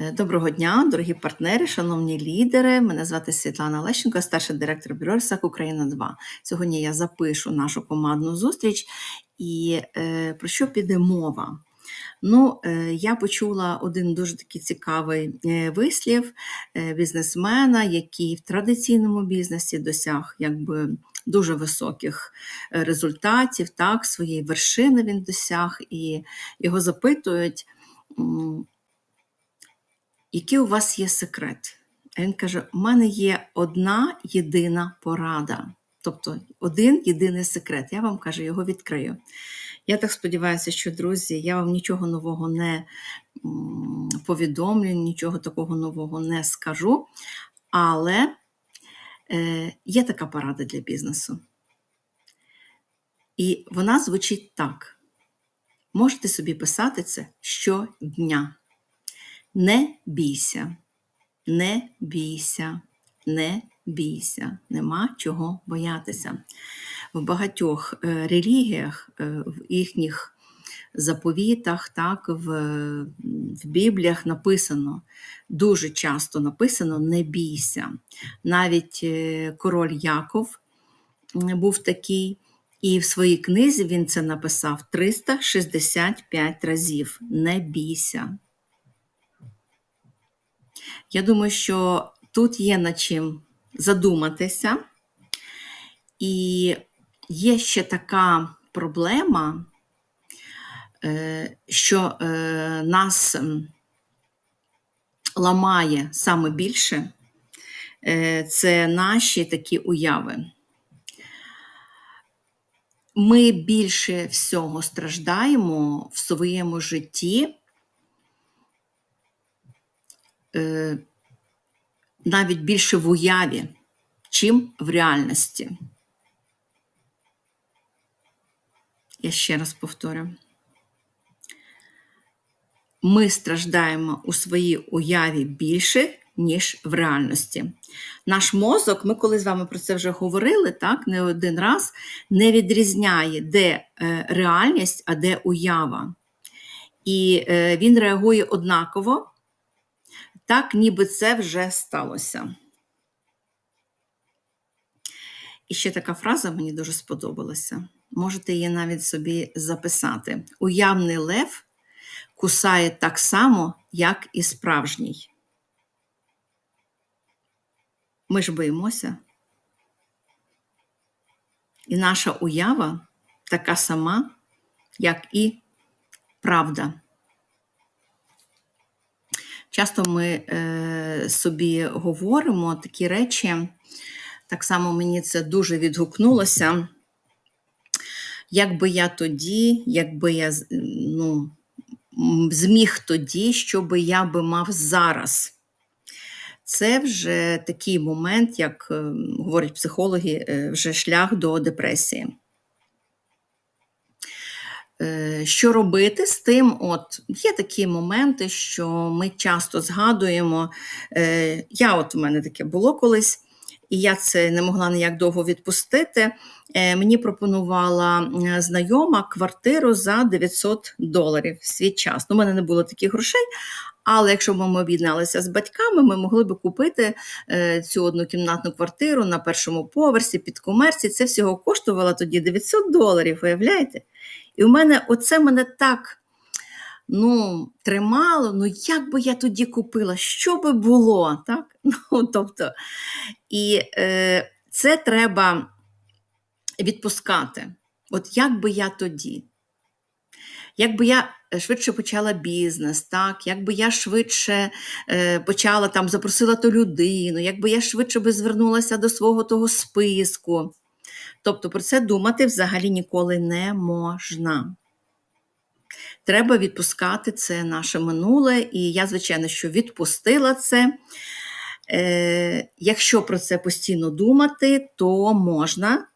Е, Доброго дня, дорогі партнери, шановні лідери. Мене звати Світлана Лещенко, старший директор бюро «РСАК Україна 2. Сьогодні я запишу нашу командну зустріч. І е, про що піде мова? Ну, е, я почула один дуже такий цікавий е, вислів бізнесмена, який в традиційному бізнесі досяг якби дуже високих результатів, так, своєї вершини він досяг, і його запитують. Який у вас є секрет? А він каже: у мене є одна єдина порада. Тобто один єдиний секрет. Я вам каже, його відкрию. Я так сподіваюся, що, друзі, я вам нічого нового не повідомлю, нічого такого нового не скажу. Але е, є така порада для бізнесу. І вона звучить так: можете собі писати це щодня. Не бійся, не бійся, не бійся, нема чого боятися. В багатьох е, релігіях, е, в їхніх заповітах, так, в, в Бібліях написано, дуже часто написано не бійся. Навіть е, король Яков був такий, і в своїй книзі він це написав 365 разів. Не бійся. Я думаю, що тут є над чим задуматися. І є ще така проблема, е, що е, нас ламає саме більше, е, це наші такі уяви. Ми більше всього страждаємо в своєму житті е, навіть більше в уяві, чим в реальності. Я ще раз повторю. Ми страждаємо у своїй уяві більше, ніж в реальності. Наш мозок, ми коли з вами про це вже говорили, так, не один раз, не відрізняє, де е, реальність, а де уява. І е, він реагує однаково, так, ніби це вже сталося. І ще така фраза мені дуже сподобалася. Можете її навіть собі записати. Уявний лев кусає так само, як і справжній. Ми ж боїмося. І наша уява така сама, як і правда. Часто ми е, собі говоримо такі речі, так само мені це дуже відгукнулося. Якби я тоді, якби я ну, зміг тоді, що би я би мав зараз. Це вже такий момент, як е, говорять психологи, е, вже шлях до депресії. Е, Що робити з тим? От є такі моменти, що ми часто згадуємо. Е, Я, от у мене таке було колись, і я це не могла ніяк довго відпустити. Е, Мені пропонувала знайома квартиру за 900 доларів в свій час. Ну, у мене не було таких грошей, але якщо б ми об'єдналися з батьками, ми могли б купити цю однокімнатну квартиру на першому поверсі під комерції. Це всього коштувало тоді 900 доларів, уявляєте? І у мене оце мене так ну, тримало. Ну, як би я тоді купила, що би було? Так? Ну, тобто, і е, це треба відпускати. От як би я тоді? Якби я швидше почала бізнес, так, якби я швидше е, почала там, запросила ту людину, якби я швидше би звернулася до свого того списку. Тобто про це думати взагалі ніколи не можна. Треба відпускати це наше минуле, і я, звичайно, що відпустила це. Е, якщо про це постійно думати, то можна,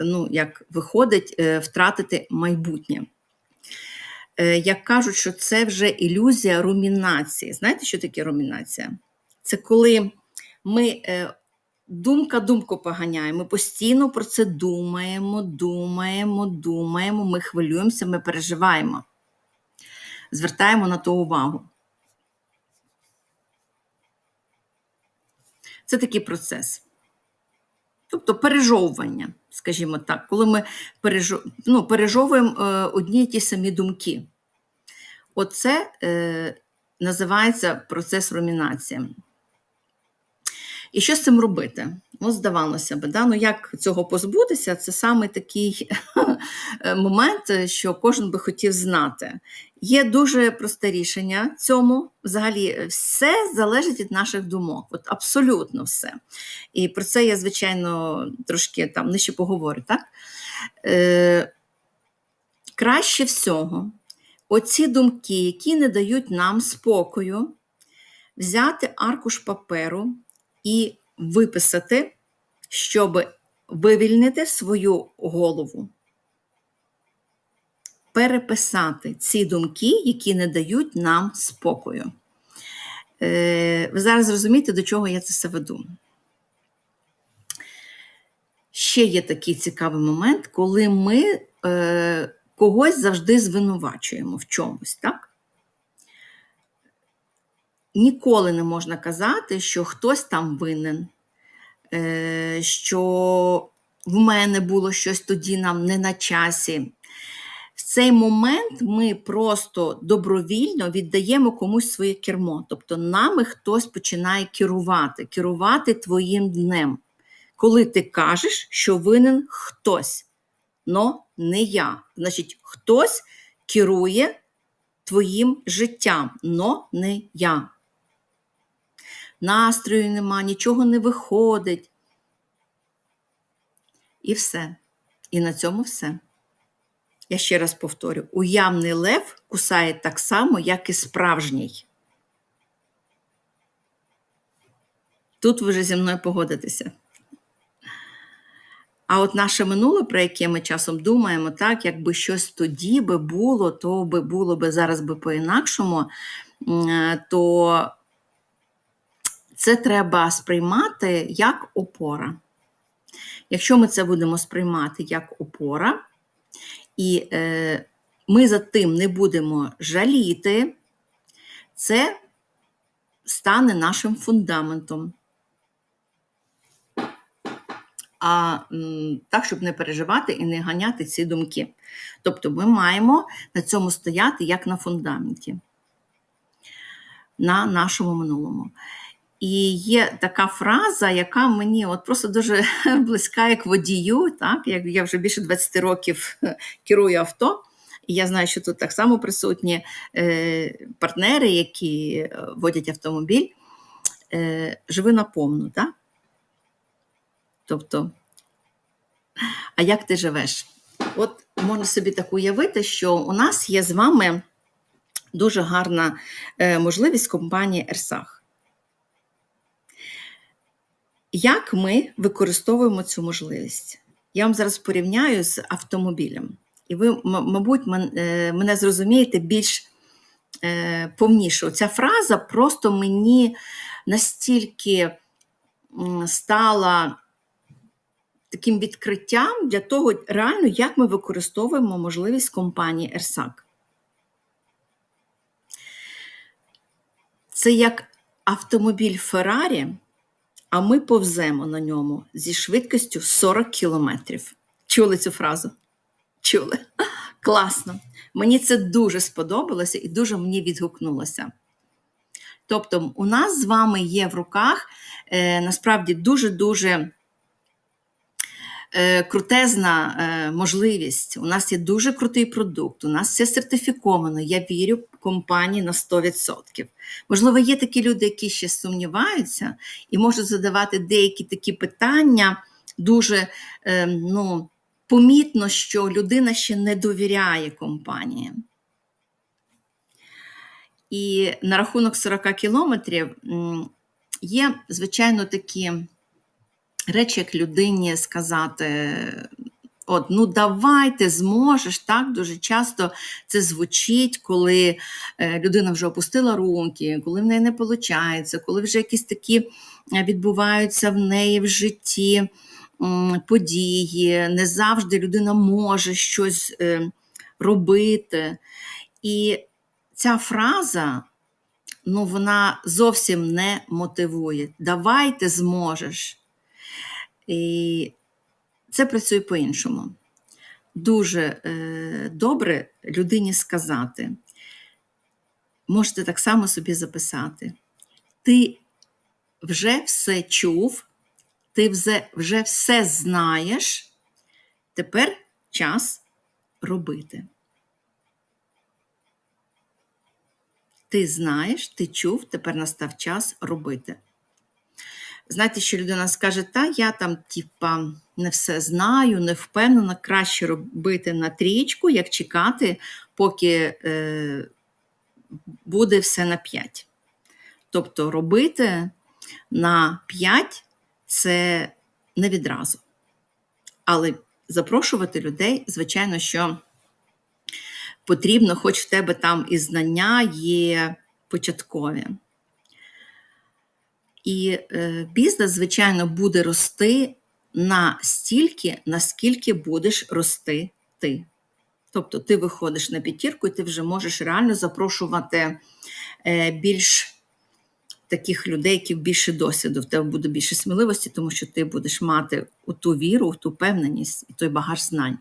ну, як виходить, е, втратити майбутнє. Е, як кажуть, що це вже ілюзія румінації. Знаєте, що таке румінація? Це коли ми е, Думка думку поганяє. Ми постійно про це думаємо, думаємо, думаємо, ми хвилюємося, ми переживаємо. Звертаємо на то увагу. Це такий процес. Тобто пережовування, скажімо так, коли ми пережов... ну, пережовуємо е, одні й ті самі думки. Оце е, називається процес румінації. І що з цим робити? Ну, здавалося б, да? ну як цього позбутися, це саме такий момент, що кожен би хотів знати. Є дуже просте рішення цьому. Взагалі, все залежить від наших думок. От Абсолютно все. І про це я, звичайно, трошки там нижче поговорю. так? Е, Краще всього, оці думки, які не дають нам спокою, взяти аркуш паперу і виписати, щоб вивільнити свою голову, переписати ці думки, які не дають нам спокою. Е, ви зараз розумієте, до чого я це все веду. Ще є такий цікавий момент, коли ми е, когось завжди звинувачуємо в чомусь, так? Ніколи не можна казати, що хтось там винен, е, що в мене було щось тоді нам не на часі. В цей момент ми просто добровільно віддаємо комусь своє кермо. Тобто нами хтось починає керувати, керувати твоїм днем. Коли ти кажеш, що винен хтось, но не я. Значить, хтось керує твоїм життям, но не я настрою нема, нічого не виходить. І все. І на цьому все. Я ще раз повторю: уявний лев кусає так само, як і справжній. Тут ви вже зі мною погодитеся. А от наше минуле, про яке ми часом думаємо, так, якби щось тоді би було, то би було би зараз би по-інакшому, то це треба сприймати як опора. Якщо ми це будемо сприймати як опора, і е, ми за тим не будемо жаліти, це стане нашим фундаментом. А так, щоб не переживати і не ганяти ці думки. Тобто ми маємо на цьому стояти як на фундаменті, на нашому минулому. І є така фраза, яка мені от просто дуже близька як водію. Так? Як я вже більше 20 років керую авто, і я знаю, що тут так само присутні е, партнери, які е, водять автомобіль, е, живи наповну. Так? Тобто, а як ти живеш? От можна собі так уявити, що у нас є з вами дуже гарна можливість компанії Ерсах. Як ми використовуємо цю можливість? Я вам зараз порівняю з автомобілем. І ви, мабуть, е, мене зрозумієте більш е, повніше. Ця фраза просто мені настільки стала таким відкриттям для того, реально, як ми використовуємо можливість компанії Ерсак. Це як автомобіль Феррарі а ми повземо на ньому зі швидкістю 40 кілометрів. Чули цю фразу? Чули? Класно. Мені це дуже сподобалося і дуже мені відгукнулося. Тобто, у нас з вами є в руках е, насправді дуже-дуже Е, крутезна е, можливість. У нас є дуже крутий продукт, у нас все сертифіковано. Я вірю компанії на 100%. Можливо, є такі люди, які ще сумніваються і можуть задавати деякі такі питання. Дуже е, ну, помітно, що людина ще не довіряє компанії. І на рахунок 40 кілометрів є, звичайно, такі речі, як людині сказати. От, ну давай, ти зможеш. Так дуже часто це звучить, коли е, людина вже опустила руки, коли в неї не виходить, коли вже якісь такі е, відбуваються в неї в житті події. Не завжди людина може щось е, робити. І ця фраза ну, вона зовсім не мотивує. Давай ти зможеш. І це працює по-іншому. Дуже е, добре людині сказати. Можете так само собі записати. Ти вже все чув, ти вже, вже все знаєш, тепер час робити. Ти знаєш, ти чув, тепер настав час робити. Знаєте, що людина скаже, та я там, типа, не все знаю, не впевнена, краще робити на трічку, як чекати, поки е, буде все на 5. Тобто робити на 5 це не відразу. Але запрошувати людей, звичайно, що потрібно, хоч в тебе там і знання є початкові. І е, бізнес, звичайно, буде рости настільки, наскільки будеш рости ти. Тобто ти виходиш на п'ятірку, і ти вже можеш реально запрошувати е, більш таких людей, які більше досвіду, в тебе буде більше сміливості, тому що ти будеш мати у ту віру, ту певненість і той багаж знань.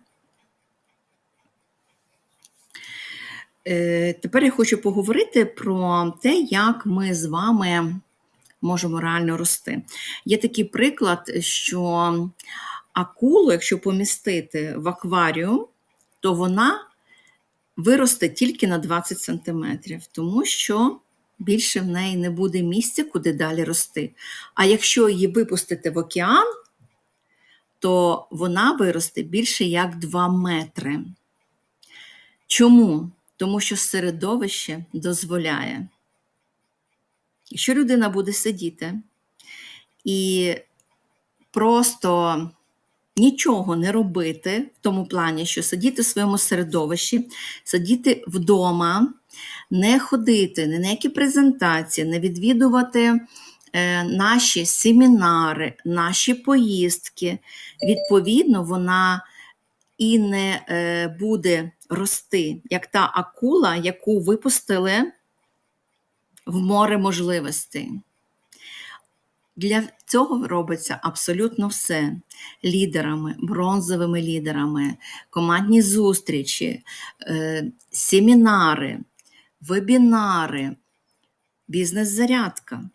Е, тепер я хочу поговорити про те, як ми з вами можемо реально рости. Є такий приклад, що акулу, якщо помістити в акваріум, то вона виросте тільки на 20 см, тому що більше в неї не буде місця, куди далі рости. А якщо її випустити в океан, то вона виросте більше як 2 метри. Чому? Тому що середовище дозволяє. Якщо людина буде сидіти і просто нічого не робити, в тому плані, що сидіти в своєму середовищі, сидіти вдома, не ходити, не на які презентації, не відвідувати е, наші семінари, наші поїздки, відповідно, вона і не е, буде рости, як та акула, яку випустили в море можливостей. Для цього робиться абсолютно все лідерами, бронзовими лідерами, командні зустрічі, е, семінари, вебінари, бізнес-зарядка.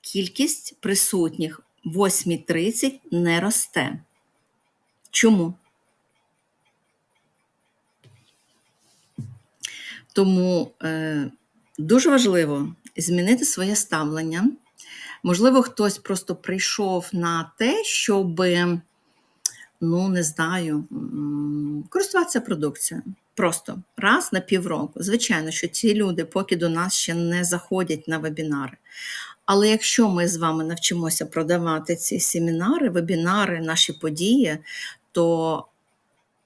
Кількість присутніх в 8.30 не росте. Чому? Тому е, дуже важливо змінити своє ставлення. Можливо, хтось просто прийшов на те, щоб, ну, не знаю, користуватися продукцією. Просто раз на півроку. Звичайно, що ці люди поки до нас ще не заходять на вебінари. Але якщо ми з вами навчимося продавати ці семінари, вебінари, наші події, то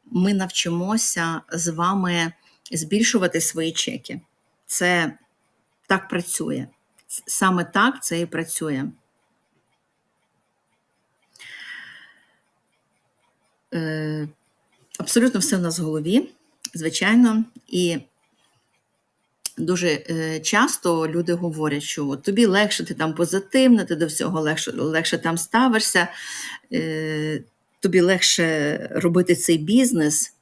ми навчимося з вами збільшувати свої чеки. Це так працює. Саме так це і працює. Е, абсолютно все в нас в голові, звичайно, і дуже е, часто люди говорять, що тобі легше, ти там позитивна, ти до всього легше легше там ставишся, е, тобі легше робити цей бізнес.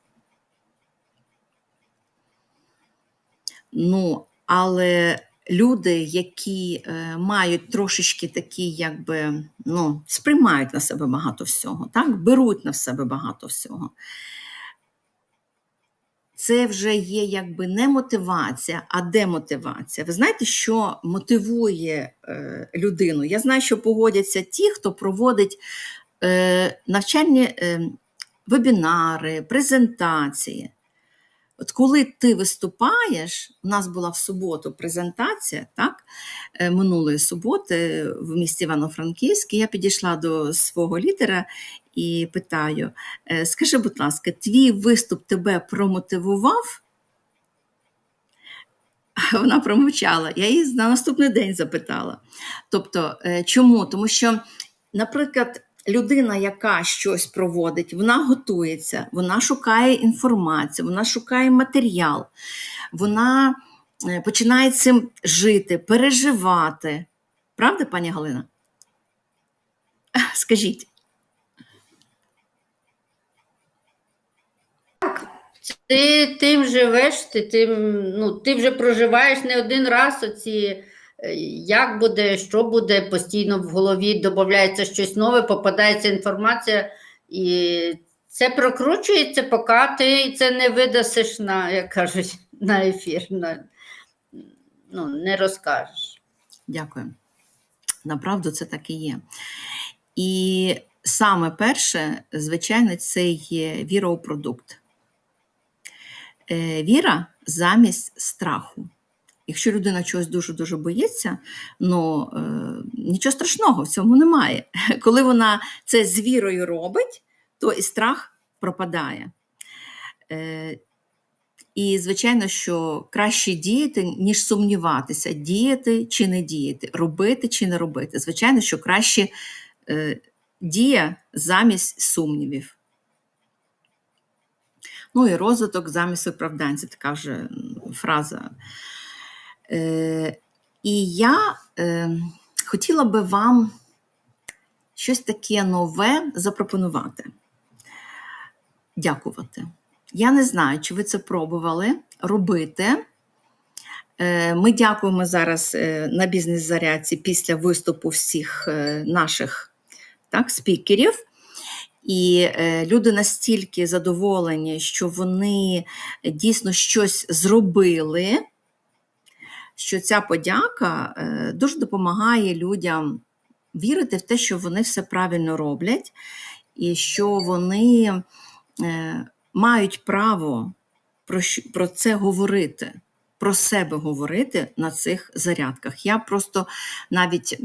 Ну, але люди, які е, мають трошечки такі, якби ну, сприймають на себе багато всього, так? беруть на себе багато всього. Це вже є якби не мотивація, а демотивація. Ви знаєте, що мотивує е, людину? Я знаю, що погодяться ті, хто проводить е, навчальні е, вебінари, презентації. От коли ти виступаєш, у нас була в суботу презентація, так, е, минулої суботи в місті Івано-Франківськ, я підійшла до свого лідера і питаю: «Е, скажи, будь ласка, твій виступ тебе промотивував? Вона промовчала. Я її на наступний день запитала. Тобто, е, чому? Тому що, наприклад, людина, яка щось проводить, вона готується, вона шукає інформацію, вона шукає матеріал, вона е, починає цим жити, переживати. Правда, пані Галина? Скажіть. Ти тим живеш, ти тим, ну, ти вже проживаєш не один раз оці, як буде, що буде, постійно в голові додається щось нове, попадається інформація, і це прокручується, поки ти це не видасиш на, як кажуть, на ефір, на, ну, не розкажеш. Дякую. Направду це так і є. І саме перше, звичайно, це є віра у продукт. Е, Віра замість страху. Якщо людина чогось дуже-дуже боїться, ну е, нічого страшного в цьому немає. Коли вона це з вірою робить, то і страх пропадає. Е, і, звичайно, що краще діяти, ніж сумніватися, діяти чи не діяти, робити чи не робити. Звичайно, що краще е, дія замість сумнівів. Ну і розвиток замість виправдань це така вже фраза. Е, і я е, хотіла би вам щось таке нове запропонувати. Дякувати. Я не знаю, чи ви це пробували робити. Е, Ми дякуємо зараз на бізнес-зарядці після виступу всіх наших так, спікерів. І люди настільки задоволені, що вони дійсно щось зробили, що ця подяка е, дуже допомагає людям вірити в те, що вони все правильно роблять, і що вони е, мають право про, це говорити, про себе говорити на цих зарядках. Я просто навіть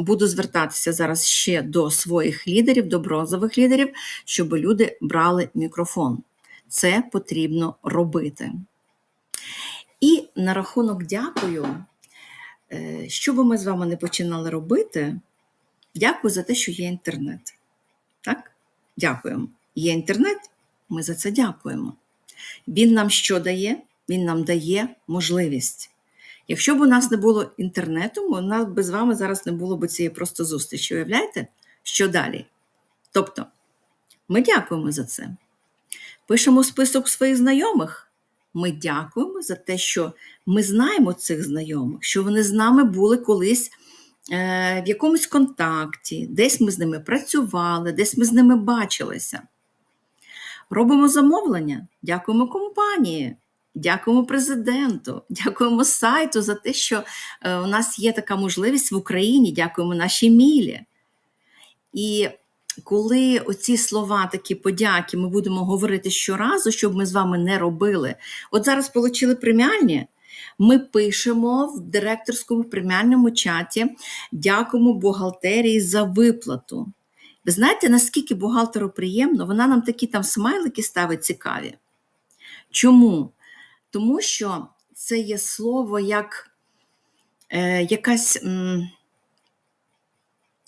буду звертатися зараз ще до своїх лідерів, до бронзових лідерів, щоб люди брали мікрофон. Це потрібно робити. І на рахунок дякую, е, що би ми з вами не починали робити, дякую за те, що є інтернет. Так? Дякуємо. Є інтернет, ми за це дякуємо. Він нам що дає? Він нам дає можливість. Якщо б у нас не було інтернету, у нас би з вами зараз не було б цієї просто зустрічі. Уявляєте, що далі? Тобто, ми дякуємо за це. Пишемо список своїх знайомих. Ми дякуємо за те, що ми знаємо цих знайомих, що вони з нами були колись е, в якомусь контакті, десь ми з ними працювали, десь ми з ними бачилися. Робимо замовлення, дякуємо компанії, дякуємо президенту, дякуємо сайту за те, що е, у нас є така можливість в Україні, дякуємо нашій мілі. І коли оці слова, такі подяки, ми будемо говорити щоразу, щоб ми з вами не робили. От зараз отримали преміальні. Ми пишемо в директорському преміальному чаті, дякуємо бухгалтерії за виплату. Ви знаєте, наскільки бухгалтеру приємно, вона нам такі там смайлики ставить цікаві. Чому? Тому що це є слово як е, якась м,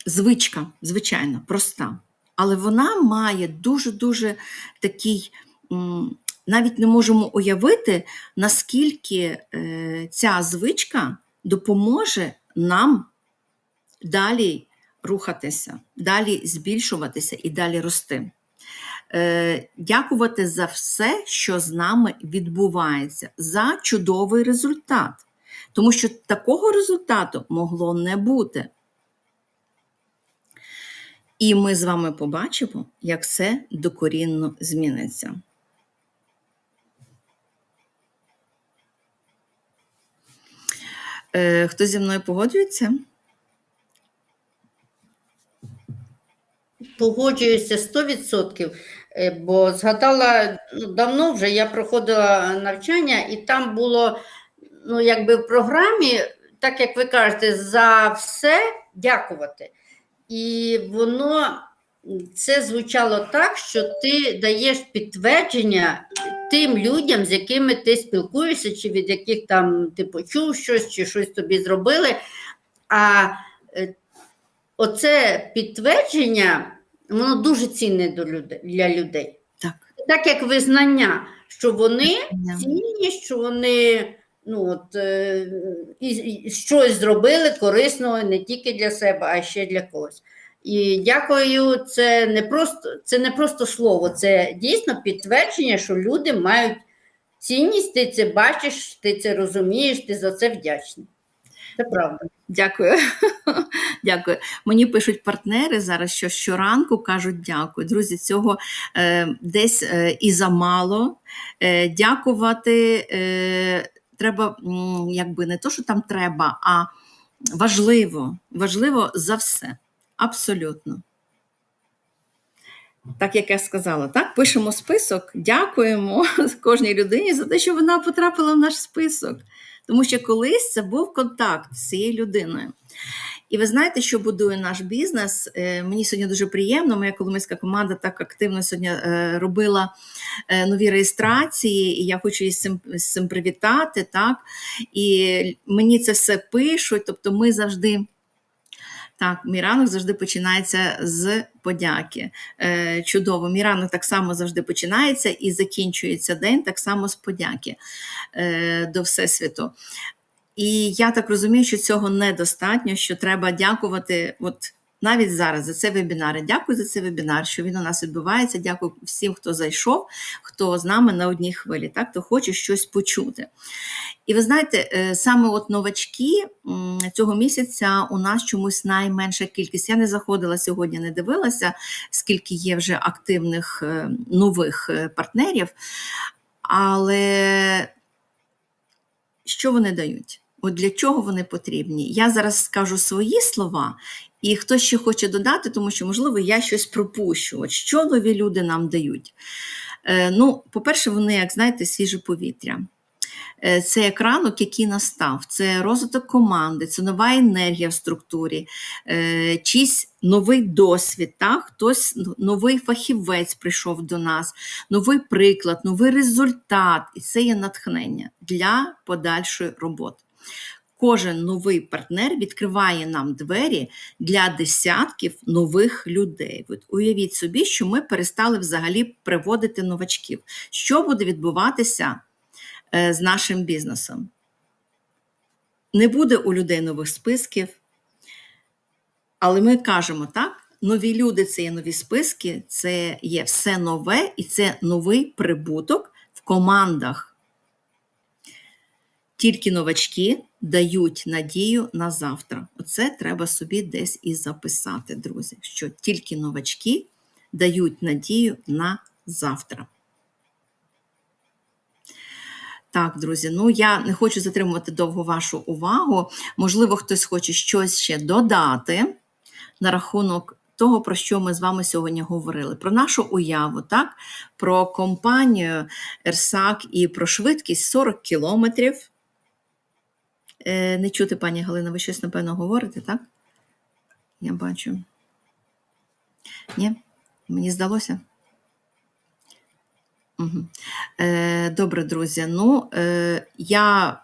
звичка, звичайно, проста. Але вона має дуже-дуже такий, навіть не можемо уявити, наскільки е, ця звичка допоможе нам далі рухатися, далі збільшуватися і далі рости. Е, Дякувати за все, що з нами відбувається, за чудовий результат. Тому що такого результату могло не бути. І ми з вами побачимо, як все докорінно зміниться. Е, Хто зі мною погоджується? Погоджуюся 100%, е, бо згадала ну, давно вже я проходила навчання, і там було, ну, якби в програмі, так як ви кажете, за все дякувати. І воно це звучало так, що ти даєш підтвердження тим людям, з якими ти спілкуєшся, чи від яких там ти почув щось, чи щось тобі зробили. А е, оце підтвердження, воно дуже цінне для людей. Так. Так як визнання, що вони цінні, що вони ну, от, е, і, і щось зробили корисного не тільки для себе, а ще для когось. І дякую, це не просто, це не просто слово, це дійсно підтвердження, що люди мають цінність, ти це бачиш, ти це розумієш, ти за це вдячний. Це правда. Дякую. Дякую. Мені пишуть партнери зараз, що щоранку кажуть дякую. Друзі, цього е, десь е, і замало. Е, дякувати е, треба, якби не то, що там треба, а важливо. Важливо за все. Абсолютно. Так як я сказала, так, пишемо список, дякуємо кожній людині за те, що вона потрапила в наш список. Тому що колись це був контакт з цією людиною. І ви знаєте, що будує наш бізнес? Е, Мені сьогодні дуже приємно. Моя коломийська команда так активно сьогодні е, робила е, нові реєстрації, і я хочу її з цим, з цим привітати. Так? І мені це все пишуть. Тобто, ми завжди. Так, мій ранок завжди починається з подяки. Е, чудово, мій ранок так само завжди починається і закінчується день так само з подяки е, до Всесвіту. І я так розумію, що цього недостатньо, що треба дякувати. От навіть зараз за це вебінар. Дякую за цей вебінар, що він у нас відбувається. Дякую всім, хто зайшов, хто з нами на одній хвилі, так, хто хоче щось почути. І ви знаєте, е, саме от новачки цього місяця у нас чомусь найменша кількість. Я не заходила сьогодні, не дивилася, скільки є вже активних е, нових е, партнерів. Але що вони дають? От для чого вони потрібні? Я зараз скажу свої слова, і хто ще хоче додати, тому що, можливо, я щось пропущу. От що нові люди нам дають? Е, ну, по-перше, вони, як знаєте, свіже повітря. Е, Це як ранок, який настав, це розвиток команди, це нова енергія в структурі, е, чийсь новий досвід, так? хтось новий фахівець прийшов до нас, новий приклад, новий результат, і це є натхнення для подальшої роботи. Кожен новий партнер відкриває нам двері для десятків нових людей. От уявіть собі, що ми перестали взагалі приводити новачків. Що буде відбуватися е, з нашим бізнесом? Не буде у людей нових списків, але ми кажемо так. Нові люди це є нові списки, це є все нове і це новий прибуток в командах. Тільки новачки дають надію на завтра. Оце треба собі десь і записати, друзі, що тільки новачки дають надію на завтра. Так, друзі, ну я не хочу затримувати довго вашу увагу. Можливо, хтось хоче щось ще додати на рахунок того, про що ми з вами сьогодні говорили: про нашу уяву, так? про компанію Ерсак і про швидкість 40 кілометрів. Е, Не чути, пані Галина, ви щось, напевно, говорите, так? Я бачу. Ні? Мені здалося? Угу. Е, Добре, друзі. Ну, е, я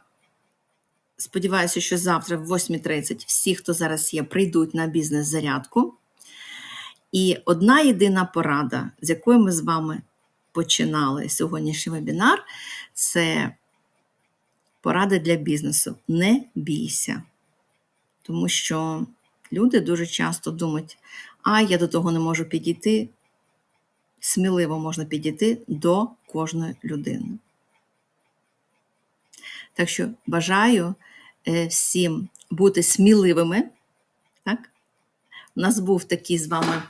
сподіваюся, що завтра в 8.30 всі, хто зараз є, прийдуть на бізнес-зарядку. І одна єдина порада, з якої ми з вами починали сьогоднішній вебінар, це порада для бізнесу. Не бійся. Тому що люди дуже часто думають, а я до того не можу підійти. Сміливо можна підійти до кожної людини. Так що бажаю е, всім бути сміливими. Так? У нас був такий з вами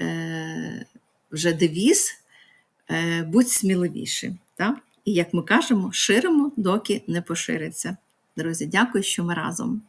е, вже девіз е, будь сміливішим. Так? І як ми кажемо, ширимо, доки не пошириться. Друзі, дякую, що ми разом.